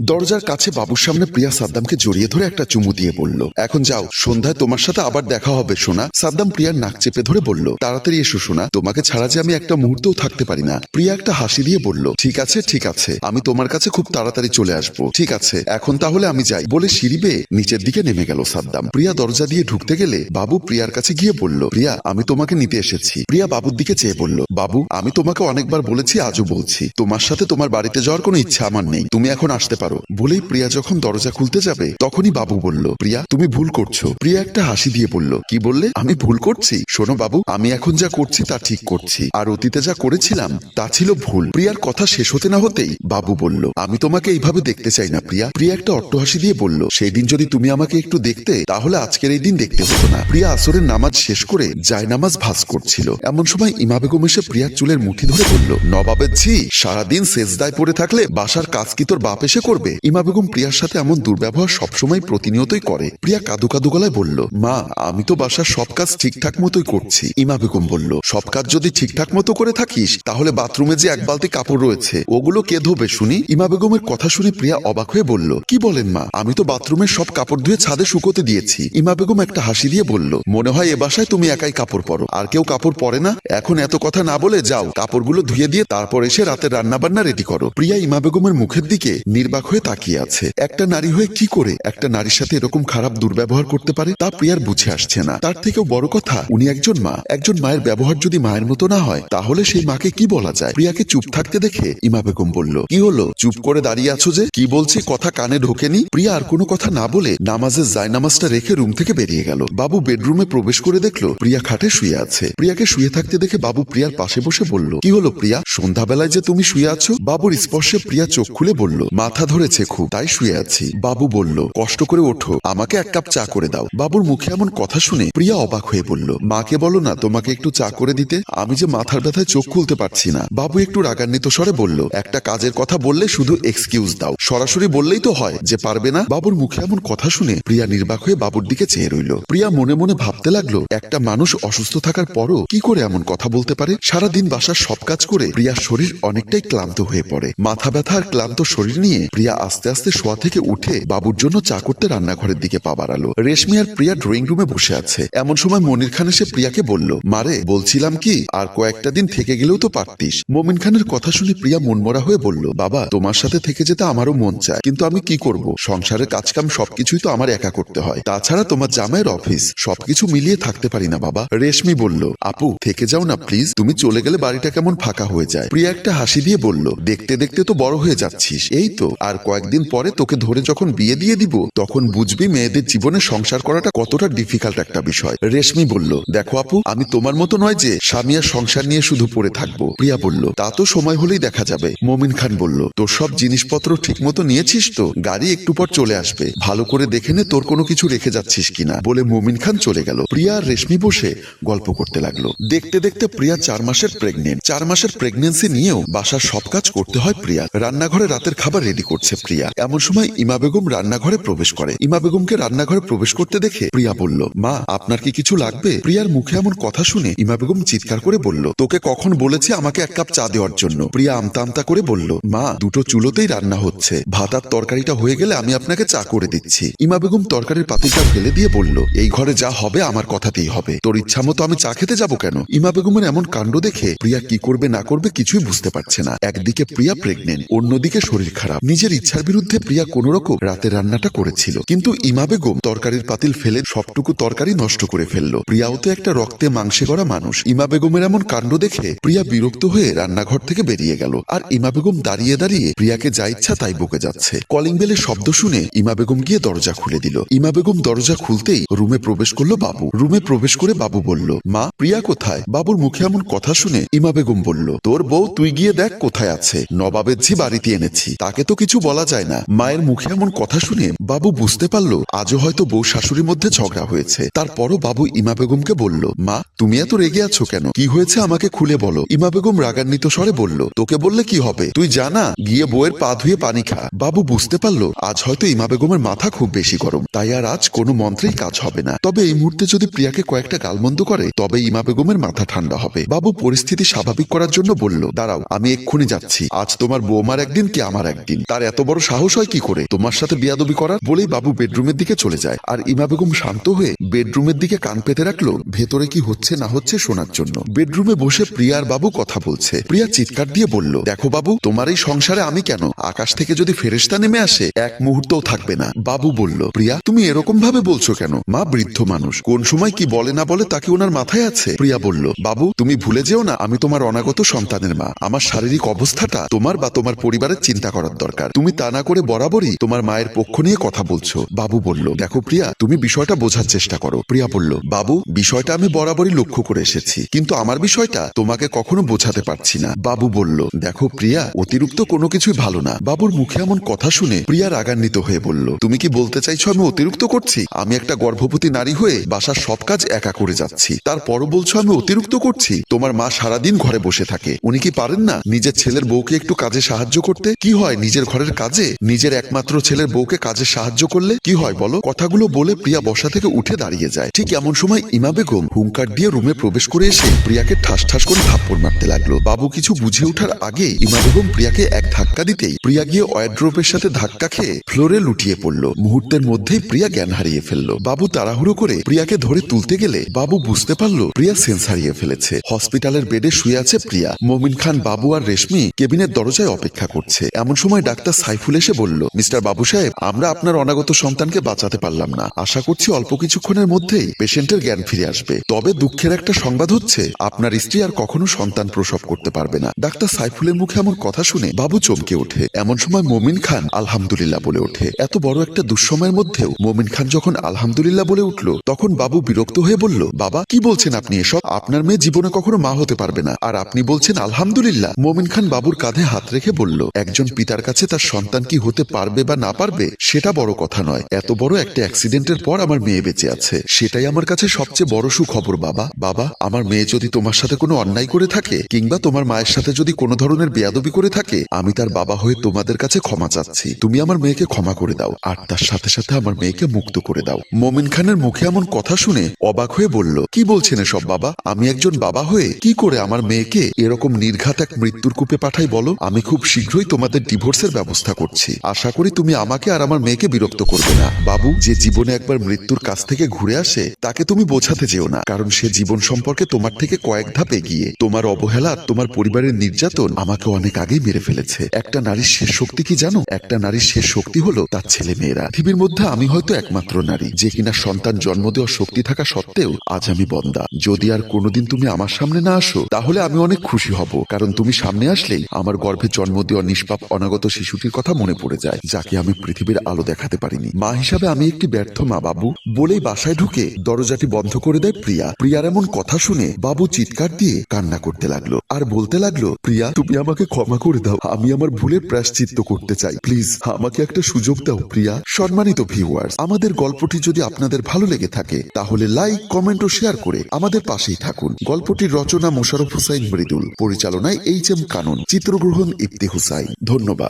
দরজার কাছে বাবুর সামনে প্রিয়া সাদ্দামকে জড়িয়ে ধরে একটা চুমু দিয়ে বলল, এখন যাও, সন্ধ্যায় তোমার সাথে আবার দেখা হবে, সোনা। সাদ্দাম প্রিয়ার নাক চেপে ধরে বলল, তাড়াতাড়ি এসো, সোনা। তোমাকে ছাড়া যে আমি একটা মুহূর্তও থাকতে পারি না। প্রিয়া একটা হাসি দিয়ে বলল, ঠিক আছে ঠিক আছে, আমি তোমার কাছে খুব তাড়াতাড়ি চলে আসব। ঠিক আছে, এখন তাহলে আমি যাই। বলে সিঁড়ি নিচের দিকে নেমে গেল সাদ্দাম। প্রিয়া দরজা দিয়ে ঢুকতে গেলে বাবু প্রিয়ার কাছে গিয়ে বলল, প্রিয়া, আমি তোমাকে নিতে এসেছি। প্রিয়া বাবুর দিকে চেয়ে বলল, বাবু, আমি তোমাকে অনেকবার বলেছি, আজও বলছি। তোমার সাথে তোমার বাড়িতে যাওয়ার কোনো ইচ্ছা আমার নেই। তুমি এখন আসতে পারো। বলেই প্রিয়া যখন দরজা খুলতে যাবে, তখনই বাবু বলল, প্রিয়া, তুমি ভুল করছ। প্রিয়া একটা হাসি দিয়ে বলল, কি বললে? আমি ভুল করছি? শোনো বাবু, আমি এখন যা করছি তা ঠিক করছি, আর অতীতে যা করেছিলাম, তা ছিল ভুল। প্রিয়ার কথা শেষ হতে না হতেই বাবু বলল, আমি তোমাকে এইভাবে দেখতে চাই না, প্রিয়া। প্রিয়া একটা অট্টহাসি দিয়ে বলল সেই দিন যদি তুমি আমাকে একটু দেখতে, তাহলে আজকের এই দিন দেখতে হতো না। প্রিয়া আসরের নামাজ শেষ করে যায় নামাজ ভাস করছিল। এমন সময় ইমা বেগম এসে প্রিয়ার চুলের মুঠি ধরে বলল, নবাবের ঝি, সারাদিন সেজদায় পড়ে থাকলে বাসার কাজ কি তোর বাপ এসে করবে? ইমা বেগম প্রিয়ার সাথে এমন দুর্ব্যবহার সবসময় প্রতিনিয়তই করে। প্রিয়া কাদু কাদু গলায় বলল, মা, আমি তো বাসার সব কাজ ঠিকঠাক মতোই করছি। ইমা বেগম বলল, সব কাজ যদি ঠিকঠাক মতো করে থাকিস, তাহলে বাথরুমে যে এক বালতি কাপড় রয়েছে, ওগুলো কে ধোবে শুনি? ইমা বেগমের কথা শুনে প্রিয়া অবাক হয়ে বলল, কি বলেন মা, আমি তো বাথরুমের সব কাপড় ধুয়ে ছাদে শুকোতে দিয়েছি। ইমা বেগম একটা হাসি দিয়ে বলল, মনে হয় এ বাসায় তুমি একাই কাপড় পরো। আর কেউ কাপড় পরে না? এখন এত কথা না বলে যাও, কাপড়গুলো ধুয়ে দিয়ে তারপর এসে রাতে রান্না বান্না রেডি করো। প্রিয়া ইমা বেগমের মুখের দিকে নির্বাক হয়ে তাকিয়ে আছে। একটা নারী হয়ে কি করে একটা নারীর সাথে এরকম খারাপ দুর্ব্যবহার করতে পারে তা প্রিয়ার বুঝে আসছে না। তার থেকেও বড় কথা, উনি একজন মা। একজন মায়ের ব্যবহার যদি মায়ের মতো না হয়, তাহলে সেই মাকে কি বলা যায়? প্রিয়াকে চুপ থাকতে দেখে ইমা বেগম বলল, কি হলো? চুপ করে দাঁড়িয়ে আছো যে? কি বলছি? কথা কানে ঢোকেনি? প্রিয়া আর কোনো কথা না বলে নামাজের যায় নামাজটা রেখে রুম থেকে বেরিয়ে গেল। বাবু বেডরুমে প্রবেশ করে দেখল, প্রিয়া খাটে শুয়ে আছে। প্রিয়াকে শুয়ে থাকতে দেখে বাবু প্রিয়ার পাশে বসে বলল, কি হলো প্রিয়া? সন্ধ্যাবেলায় যে তুমি শুয়ে আছো? বাবুর স্পর্শে প্রিয়া চোখ খুলে বলল, মাথা ধরেছে খুব, তাই শুয়ে আছি। বাবু বলল, কষ্ট করে ওঠো, আমাকে এক কাপ চা করে দাও। বাবুর মুখে এমন কথা শুনে প্রিয়া অবাক হয়ে বলল, মাকে বলো না তোমাকে একটু চা করে দিতে? আমি যে মাথার ব্যথায় চোখ খুলতে পারছি না। বাবু একটু রাগান্বিত স্বরে বলল, একটা কাজের কথা বললে শুধু এক্সকিউজ দাও। সরাসরি বললেই তো হয় যে পারবে না? বাবুর মুখে এমন কথা শুনে প্রিয়া নির্বাক হয়ে বাবুর দিকে চেয়ে রইল। প্রিয়া মনে মনে ভাবতে লাগল, একটা মানুষ অসুস্থ থাকার পরও কি করে এমন কথা বলতে পারে? সারাদিন বাসার সব কাজ করে প্রিয়ার শরীর অনেকটাই ক্লান্ত হয়ে পড়ে। মাথা ব্যথা আর ক্লান্ত শরীর নিয়ে প্রিয়া আস্তে আস্তে শোয়া থেকে উঠে বাবুর জন্য চা করতে রান্নাঘরের দিকে পা বাড়ালো। রেশমি আর প্রিয়া ড্রয়িং রুমে বসে আছে। এমন সময় মনির খান এসে প্রিয়াকে বলল মারে বলছিলাম কি, আর কয়েকটা দিন থেকে গেলেও তো পারতিস। মমিন খানের কথা শুনে প্রিয়া মনমরা হয়ে বলল, বাবা, তোমার সাথে থেকে যেতে আমারও মন চায়, কিন্তু আমি কি করব? সংসারের কাজকাম সবকিছুই তো আমার একা করতে হয়। তাছাড়া তোমার জামাইয়ের অফিস, সবকিছু মিলিয়ে থাকতে পারি না, বাবা। রেশমি বলল, আপু, থেকে যাও না, প্লিজ। তুমি চলে গেলে বাড়িটা কেমন ফাঁকা হয়ে যায়। প্রিয়া একটা হাসি দিয়ে বলল, দেখতে দেখতে তো বড় হয়ে যাচ্ছিস। এই তো আর কয়েকদিন পরে তোকে ধরে যখন বিয়ে দিয়ে দিব, তখন বুঝবি মেয়েদের জীবনে সংসার করাটা কতটা ডিফিকাল্ট একটা বিষয়। রেশমি বলল, দেখো আপু, আমি তোমার মতো নয় যে স্বামী আর সংসার নিয়ে শুধু পড়ে থাকব। প্রিয়া বলল, তা তো সময় হলেই দেখা যাবে। মমিন খান বলল, তোর সব জিনিসপত্র ঠিক মতো নিয়েছিস তো? গাড়ি একটু পর চলে আসবে। ভালো করে দেখে নে তোর কোনো কিছু রেখে যাচ্ছিস কিনা? বলে মমিন খান চলে গেল। প্রিয়া আর রেশমি বসে গল্প করতে লাগল। দেখতে দেখতে প্রিয়া চার মাসের প্রেগনেন্ট চার মাসের প্রেগনেন্সি নিয়েও বাসার সব কাজ করতে হয় প্রিয়া রান্নাঘরে রাতের খাবার রেডি করছে প্রিয়া। এমন সময় ইমা বেগম রান্নাঘরে প্রবেশ করে। ইমা বেগমকে রান্নাঘরে প্রবেশ করতে দেখে প্রিয়া বলল, মা, আপনার কি কিছু লাগবে? প্রিয়ার মুখে এমন কথা শুনে ইমা বেগম চিৎকার করে বলল, তোকে কখন বলেছে আমাকে এক কাপ চা দেওয়ার জন্য? প্রিয়া আমতা আমতা করে বলল, মা, দুটো চুলোতেই রান্না হচ্ছে। ভাত আর তরকারিটা হয়ে গেলে আমি আপনাকে চা করে দিচ্ছি। ইমা বেগম তরকারির পাতিলটা ফেলে দিয়ে বলল, এই ঘরে যা হবে আমার কথাতেই হবে। তোর ইচ্ছা মতো আমি চা খেতে যাব কেন? ইমা বেগমের এমন কাণ্ড দেখে প্রিয়া কি করবে না করবে কিছুই বুঝতে পারছে না। একদিকে প্রিয়া প্রেগনেন্ট অন্যদিকে শরীর খারাপ। নিজের ইচ্ছার বিরুদ্ধে প্রিয়া কোন রকম রাতের রান্নাটা করেছিল। কিন্তু ইমা বেগম তরকারির পাতিল ফেলে সবটুকু তরকারি নষ্ট করে ফেলল। প্রিয়াও তো একটা রক্তে মাংসে করা মানুষ। ইমা বেগমের এমন কাণ্ড দেখে প্রিয়া বিরক্ত হয়ে রান্নাঘর থেকে বেরিয়ে গেল। আর ইমা বেগম দাঁড়িয়ে দাঁড়িয়ে প্রিয়াকে যা ইচ্ছা তাই বকে যাচ্ছে। কলিং বেলের শব্দ শুনে ইমা বেগম গিয়ে দরজা খুলে দিল। ইমা বেগম দরজা খুলতেই রুমে প্রবেশ করল বাবু। রুমে প্রবেশ করে বাবু বলল, মা, প্রিয়া কোথায়? বাবুর মুখে এমন কথা শুনে ইমা বেগম বলল, তোর বউ, তুই গিয়ে দেখ কোথায় আছে। নবাবের ঝি বাড়িতে এনেছি, তাকে তো কিছু বলা যায় না। মায়ের মুখে এমন কথা শুনে বাবু বুঝতে পারল, আজও হয়তো বউ শাশুড়ির মধ্যে ঝগড়া হয়েছে। তারপরও বাবু ইমা বেগমকে বলল, মা, তুমি এত রেগে আছো কেন? কি হয়েছে আমাকে খুলে বলো। ইমা বেগম রাগান্বিত স্বরে বলল, তোকে বললে কি হবে? তুই জানা গিয়ে বউয়ের পা ধুয়ে পানি পরীক্ষা বাবু বুঝতে পারল, আজ হয়তো ইমা বেগমের মাথা খুব বেশি গরম। তাই আর আজ কোনো মন্ত্রেই কাজ হবে না। তবে এই মুহূর্তে যদি প্রিয়াকে কয়েকটা গালমন্দ করে, তবে ইমা বেগমের মাথা ঠান্ডা হবে। বাবু পরিস্থিতি স্বাভাবিক করার জন্য বলল, দাঁড়াও, আমি এক্ষুনি যাচ্ছি। আজ তোমার বৌমার একদিন কি আমার একদিন? তার এত বড় সাহস হয় কি করে? তোমার সাথে বিয়াদবি করার বলেই বাবু বেডরুমের দিকে চলে যায়। আর ইমা বেগম শান্ত হয়ে বেডরুমের দিকে কান পেতে রাখল, ভেতরে কি হচ্ছে না হচ্ছে শোনার জন্য। বেডরুমে বসে প্রিয়া আর বাবু কথা বলছে। প্রিয়া চিৎকার দিয়ে বলল, দেখো বাবু, তোমার এই সংসারে আমি কেন? আকাশ থেকে যদি ফেরেশতা নেমে আসে, এক মুহূর্তও থাকবে না। বাবু বলল, প্রিয়া, তুমি এরকম ভাবে বলছো কেন? মা বৃদ্ধ মানুষ, কোন সময় কি বলে না বলে তাকে ওনার মাথায় আছে? প্রিয়া বলল, বাবু, তুমি ভুলে যেও না, আমি তোমার অনাগত সন্তানের মা। আমার শারীরিক অবস্থাটা তোমার বা তোমার পরিবারের চিন্তা করার দরকার। তুমি তা না করে বরাবরই তোমার মায়ের পক্ষ নিয়ে কথা বলছো। বাবু বলল, দেখো প্রিয়া, তুমি বিষয়টা বোঝার চেষ্টা করো। প্রিয়া বলল, বাবু, বিষয়টা আমি বরাবরই লক্ষ্য করে এসেছি। কিন্তু আমার বিষয়টা তোমাকে কখনো বোঝাতে পারছি না। বাবু বলল, দেখো প্রিয়া, অতিরিক্ত কোনো কিছুই ভালো না। বাবুর মুখে এমন কথা শুনে প্রিয়া রাগান্বিত হয়ে বলল, তুমি কি বলতে চাইছো আমি অতিরিক্ত করছি? আমি একটা গর্ভবতী নারী হয়ে বাসার সব কাজ একা করে যাচ্ছি। তারপরও বলছো আমি অতিরিক্ত করছি? তোমার মা সারাদিন ঘরে বসে থাকে। উনি কি পারেন না নিজের ছেলের বউকে একটু কাজে সাহায্য করতে? কি হয় নিজের ঘরের কাজে? নিজের একমাত্র ছেলের বউকে কাজে সাহায্য করলে কি হয় বলো? কথাগুলো বলে প্রিয়া বসা থেকে উঠে দাঁড়িয়ে যায়। ঠিক এমন সময় ইমা বেগম হুঙ্কার দিয়ে রুমে প্রবেশ করে এসে প্রিয়াকে ঠাস ঠাস করে থাপ্পড় মারতে লাগল। বাবু কিছু বুঝে ওঠার আগে ইমা বেগম প্রিয়াকে এক ধাক্কা দিতেই প্রিয়া গিয়ে ওয়ার্ড্রোপের সাথে ধাক্কা খেয়ে ফ্লোরে লুটিয়ে পড়ল। মুহূর্তের মধ্যেই প্রিয়া জ্ঞান হারিয়ে ফেলল। বাবু তাড়াহুড়ো করে প্রিয়াকে ধরে তুলতে গেলে বাবু বুঝতে পারল প্রিয়া সেন্স হারিয়ে ফেলেছে। হসপিটালের বেডে শুয়ে আছে প্রিয়া। মমিন খান, বাবু আর রেশমি কেবিনের দরজায় অপেক্ষা করছে। এমন সময় ডাক্তার সাইফুল এসে বলল, মিস্টার বাবু সাহেব, আমরা আপনার অনাগত সন্তানকে বাঁচাতে পারলাম না। আশা করছি অল্প কিছুক্ষণের মধ্যেই পেশেন্টের জ্ঞান ফিরে আসবে। তবে দুঃখের একটা সংবাদ হচ্ছে, আপনার স্ত্রী আর কখনো সন্তান প্রসব করতে পারবে না। ডাক্তার সাইফুলের মুখে এমন কথা শুনে বাবু চমকে ওঠে। এমন সময় মমিন খান আলহামদুলিল্লাহ বলে ওঠে। এত বড় একটা দুঃসময়ের মধ্যেও মমিন খান যখন আলহামদুলিল্লাহ বলে উঠল, তখন বাবু বিরক্ত হয়ে বলল, বাবা, কি বলছেন আপনি এসব? আপনার মেয়ে জীবনে কখনো মা হতে পারবে না। আর আপনি বলছেন, আলহামদুলিল্লাহ। মমিন খান বাবুর কাঁধে হাত রেখে বলল, একজন পিতার কাছে তার সন্তান কি হতে পারবে বা না পারবে, সেটা বড় কথা নয়। এত বড় একটা অ্যাক্সিডেন্টের পর আমার মেয়ে বেঁচে আছে। সেটাই আমার কাছে সবচেয়ে বড় সুখবর, বাবা। বাবা, আমার মেয়ে যদি তোমার সাথে কোনো অন্যায় করে থাকে, কিংবা তোমার মায়ের সাথে যদি কোনো ধরনের বেয়াদবি করে থাকে, আমি তার বাবা হয়ে তোমাদের কাছে ক্ষমা চাচ্ছি। তুমি আমার মেয়েকে ক্ষমা করে দাও, আর তার সাথে সাথে আমার মেয়েকে মুক্ত করে দাও। মমিন খানের মুখে এমন কথা শুনে অবাক হয়ে বলল, কি বলছেন এসব, বাবা? আমি একজন বাবা হয়ে কি করে আমার মেয়েকে এরকম নির্ঘাত এক মৃত্যুর কূপে পাঠাই বলো? আমি খুব শীঘ্রই তোমাদের ডিভোর্সের ব্যবস্থা করছি। আশা করি তুমি আমাকে আর আমার মেয়েকে বিরক্ত করবে না। বাবু, যে জীবনে একবার মৃত্যুর কাছ থেকে ঘুরে আসে, তাকে তুমি বোঝাতে যেও না। কারণ সে জীবন সম্পর্কে তোমার থেকে কয়েক ধাপ এগিয়ে। তোমার অবহেলা তোমার পরিবারের নির্যাতন আমাকে অনেক আগেই মেরে ফেলেছে। একটা নারীর শেষ শক্তি কি জানো? একটা নারীর শেষ শক্তি হলো তার ছেলে মেয়েরা পৃথিবীর মধ্যে আমি হয়তো একমাত্র নারী, যে কিনা সন্তান জন্ম দেওয়ার শক্তি থাকা সত্ত্বেও আজ আমি বন্দা। যদি আর কোনোদিন তুমি আমার সামনে না আসো, তাহলে আমি অনেক খুশি হব। কারণ তুমি সামনে আসলেই আমার গর্ভে জন্ম দেওয়া নিষ্পাপ অনাগত শিশুটির কথা মনে পড়ে যায়, যাকে আমি পৃথিবীর আলো দেখাতে পারিনি। মা হিসাবে আমি একটি ব্যর্থ মা বাবু। বলেই বাসায় ঢুকে দরজাটি বন্ধ করে দেয় প্রিয়া। প্রিয়ার এমন কথা শুনে বাবু চিৎকার দিয়ে কান্না করতে লাগল। আর বলতে লাগল, প্রিয়া, তুমি আমাকে ক্ষমা করে দাও। আমি আমার ভুলের প্রায়শ্চিত্ত করতে চাই। প্লিজ, আমাকে একটা সুযোগ দাও, প্রিয়া। সম্মানিত ভিউয়ার্স, আমাদের গল্পটি যদি আপনাদের ভালো লেগে থাকে, তাহলে লাইক, কমেন্ট ও শেয়ার করে আমাদের পাশেই থাকুন। গল্পটির রচনা মোশারফ হুসাইন মৃদুল, পরিচালনায় এইচ এম কানুন, চিত্রগ্রহণ ইফতি হুসাইন। ধন্যবাদ।